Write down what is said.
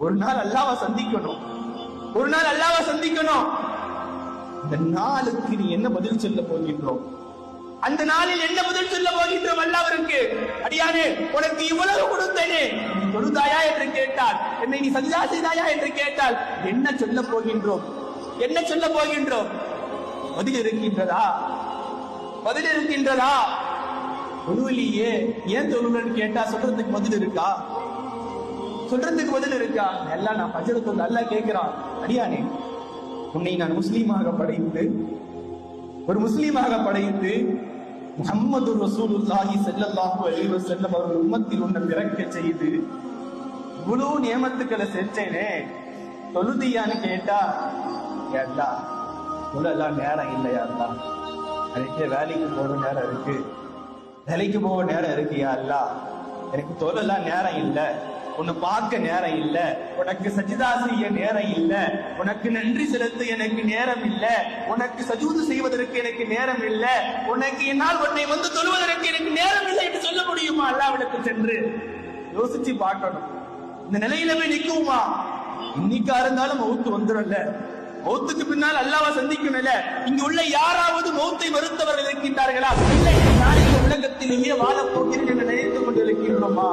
ஒரு நாள் அல்லாவை சந்திக்கணும். ஒரு நாள் அல்லாவை சந்திக்கணும். இந்த நாளுக்கு நீ என்ன பதில் சொல்ல போகின்றோம் அந்த நாளில் என்ன பதில் சொல்ல போகின்றோம் அல்லாவிற்கு அடியானே உனக்கு இவ்வளவு கொடுத்தேனே. நீ தொழுதாயா என்று கேட்டால் என்னை நீ சஜிதா செய்தாயா என்று கேட்டால் என்ன சொல்ல போகின்றோம் என்ன சொல்ல போகின்றோம் பதில் இருக்கின்றதா? பதில் இருக்கின்றதா? தொழுவிலேயே ஏன் தொழுலன்னு கேட்டா சொல்றதுக்கு பதில் இருக்கா? சொல்றதுக்கு பதில் இருக்கா? எல்லாம் நான் பஜரத்து நல்லா கேட்கிறான் அடியானே உன்னை நான் முஸ்லீமாக படைத்து ஒரு முஸ்லீமாக படைத்து முஹம்மது ரசூலுல்லாஹி செல்லல்லாஹு அலைஹி செல்லம் அவர்கள் உம்மத்தில் உன்னை பிறக்க செய்து இவ்வளவு நியமத்துக்களை செஞ்சேனே. தொழுதியான்னு கேட்டா கேட்டா தொழலாம் நேரம் இல்லையா அல்லா? எனக்கு வேலைக்கு போற நேரம் இருக்கு. வேலைக்கு போக நேரம் இருக்கு யா எனக்கு தொழலாம் நேரம் இல்லை. உன்னை பார்க்க நேரம் இல்ல. உனக்கு சஜிதா செய்ய நேரம் இல்ல. உனக்கு நன்றி செலுத்த எனக்கு நேரம் இல்ல. உனக்கு சஜூது செய்வதற்கு எனக்கு நேரம் இல்ல. உனக்கு என்னால் உன்னை வந்து தொழுவதற்கு எனக்கு நேரம் இல்லை என்று சொல்ல முடியுமா? அல்லாவிடத்து சென்று யோசிச்சு பார்க்கணும். இந்த நிலையில போய் நிக்குமா இன்னைக்கா இருந்தாலும் மௌத்து வந்துடும்ல மௌத்துக்கு பின்னால் அல்லாவை சந்திக்கணும்ல. இங்க உள்ள யாராவது மௌத்தை மறுத்தவர்கள் இருக்கின்றார்களா? இல்லை நாளைக்கு உலகத்திலேயே வாழப் போகிறேன் என்று நினைத்துக் கொண்டிருக்கின்றோமா?